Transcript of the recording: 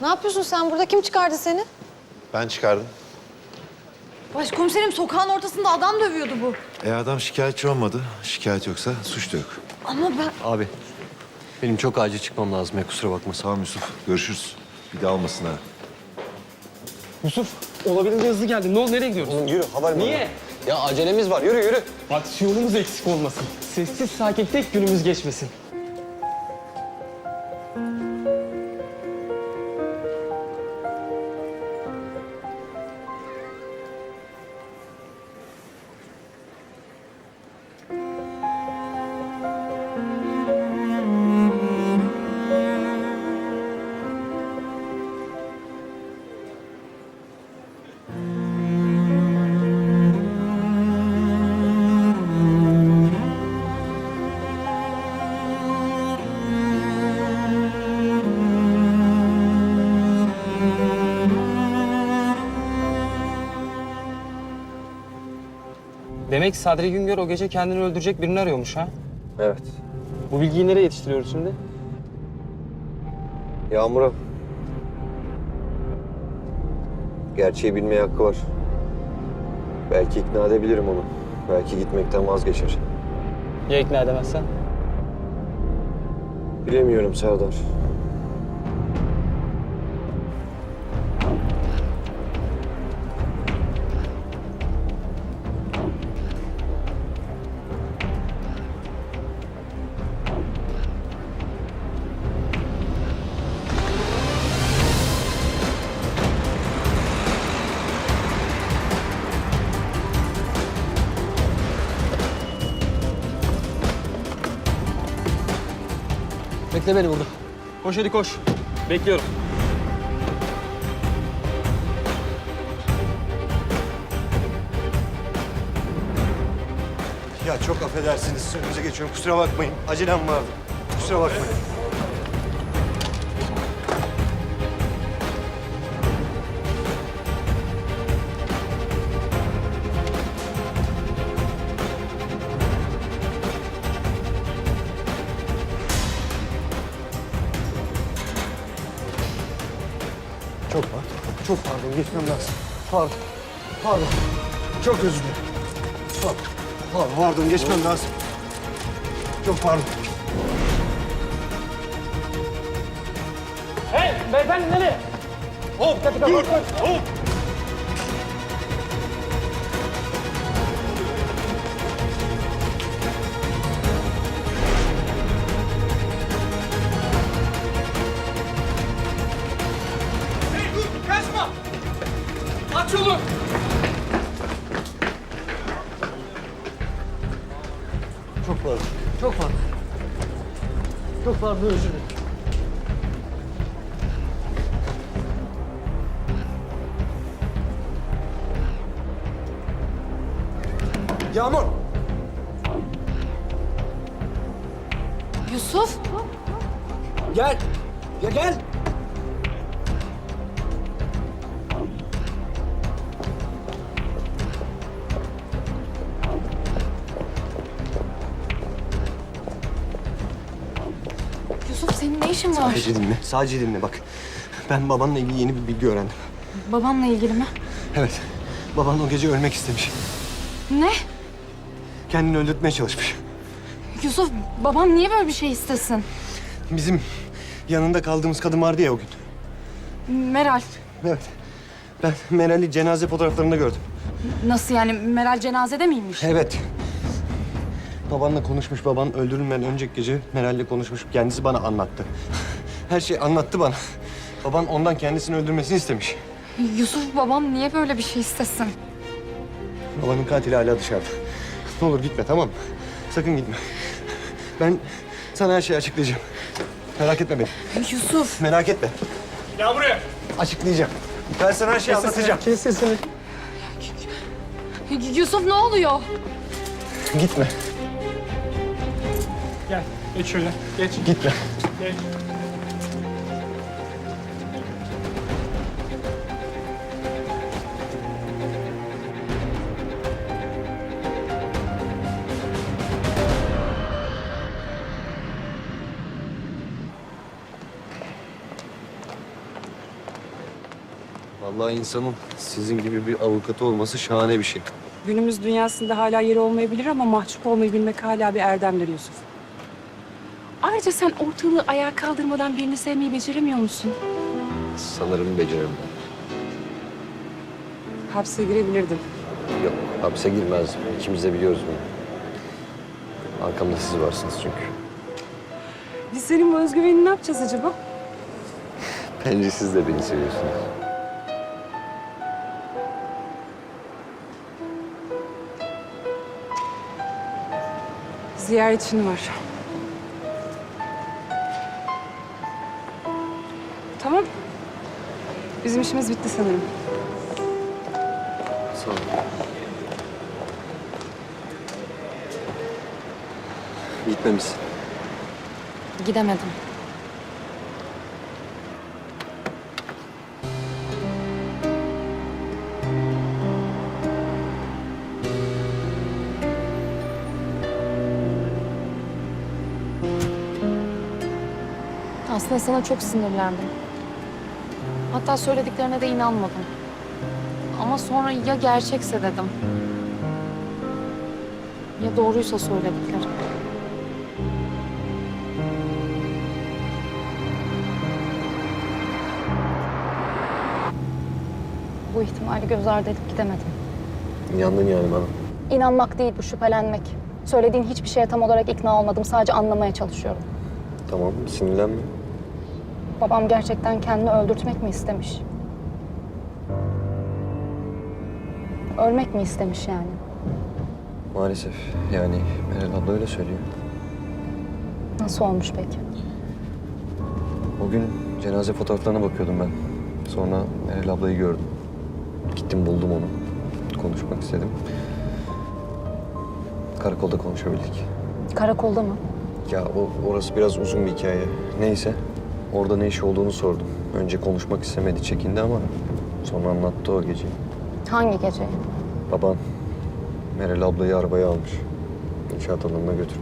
Ne yapıyorsun sen burada? Kim çıkardı seni? Ben çıkardım. Başkomiserim sokağın ortasında adam dövüyordu bu. E adam şikayetçi olmadı. Şikayet yoksa suç da yok. Ama ben... Abi benim çok acil çıkmam lazım ya kusura bakma. Tamam Yusuf. Görüşürüz. Bir daha olmasın ha. Yusuf, olabildiğince hızlı geldin. Ne oldu, nereye gidiyoruz? Oğlum yürü havalimanı. Niye? Ya acelemiz var yürü yürü. Aksiyonumuz eksik olmasın. Sessiz sakin tek günümüz geçmesin. Demek Sadri Güngör o gece kendini öldürecek birini arıyormuş ha? Evet. Bu bilgiyi nereye yetiştiriyoruz şimdi? Yağmur'a. Gerçeği bilmeye hakkı var. Belki ikna edebilirim onu. Belki gitmekten vazgeçer. Ya ikna edemezsen? Bilemiyorum Serdar. Bekle beni burada. Koş hadi koş. Bekliyorum. Ya çok affedersiniz. Önünüze geçiyorum. Kusura bakmayın. Acelem vardı. Kusura bakmayın. Çok pardon. Geçmem lazım. Pardon. Pardon. Çok özür dilerim. Pardon. Pardon, pardon. Geçmem lazım. Çok pardon. Hey beyefendi nereye? Hop! Dur! Hop! Çok pardon. Çok pardon. Çok pardon özür dilerim. Yağmur! Yusuf? Gel. Ya gel. Senin ne işin var? Sadece dinle. Sadece dinle bak. Ben babanla ilgili yeni bir bilgi öğrendim. Babamla ilgili mi? Evet. Baban o gece ölmek istemiş. Ne? Kendini öldürtmeye çalışmış. Yusuf babam niye böyle bir şey istesin? Bizim yanında kaldığımız kadın vardı ya o gün. Meral. Evet. Ben Meral'i cenaze fotoğraflarında gördüm. Nasıl yani? Meral cenazede miymiş? Evet. Babanla konuşmuş. Baban öldürülmeden önceki gece Meral'le konuşmuş. Kendisi bana anlattı. Her şeyi anlattı bana. Baban ondan kendisini öldürmesini istemiş. Yusuf babam niye böyle bir şey istesin? Babanın katili hala dışarıda. Ne olur gitme tamam mı? Sakın gitme. Ben sana her şeyi açıklayacağım. Merak etme beni. Yusuf. Merak etme. Gel buraya. Açıklayacağım. Ben sana her şeyi anlatacağım. Kes sesini. Yusuf ne oluyor? Gitme. Gel. Geç şöyle. Geç. Gitme. Geç. Vallahi insanın sizin gibi bir avukatı olması şahane bir şey. Günümüz dünyasında hala yeri olmayabilir ama mahcup olmayı bilmek hala bir erdemdir Yusuf. Ayrıca sen ortalığı ayağa kaldırmadan birini sevmeyi beceremiyor musun? Sanırım beceririm Hapse girebilirdin. Yok, hapse girmez. İkimiz de biliyoruz bunu. Arkamda siz varsınız çünkü. Biz senin bu özgüvenini ne yapacağız acaba? Bence siz de beni seviyorsunuz. Ziyaretçin var. Tamam. Bizim işimiz bitti sanırım. Sağ olun. Gitmemişsin. Gidemedim. Aslında sana çok sinirlendim. Hatta söylediklerine de inanmadım. Ama sonra ya gerçekse dedim. Ya doğruysa söyledikleri. Bu ihtimali göz ardı edip gidemedim. İnandın yani bana. İnanmak değil bu şüphelenmek. Söylediğin hiçbir şeye tam olarak ikna olmadım. Sadece anlamaya çalışıyorum. Tamam, sinirlenme. Babam gerçekten kendini öldürtmek mi istemiş? Ölmek mi istemiş yani? Maalesef. Yani Meral abla öyle söylüyor. Nasıl olmuş peki? O gün cenaze fotoğraflarına bakıyordum ben. Sonra Meral ablayı gördüm. Gittim buldum onu. Konuşmak istedim. Karakolda konuşabildik. Karakolda mı? Ya o orası biraz uzun bir hikaye. Neyse. Orada ne iş olduğunu sordum. Önce konuşmak istemedi, çekindi ama sonra anlattı o gece. Hangi gece? Baban Meral ablayı arabaya almış. İnşaat alanına götürmüş.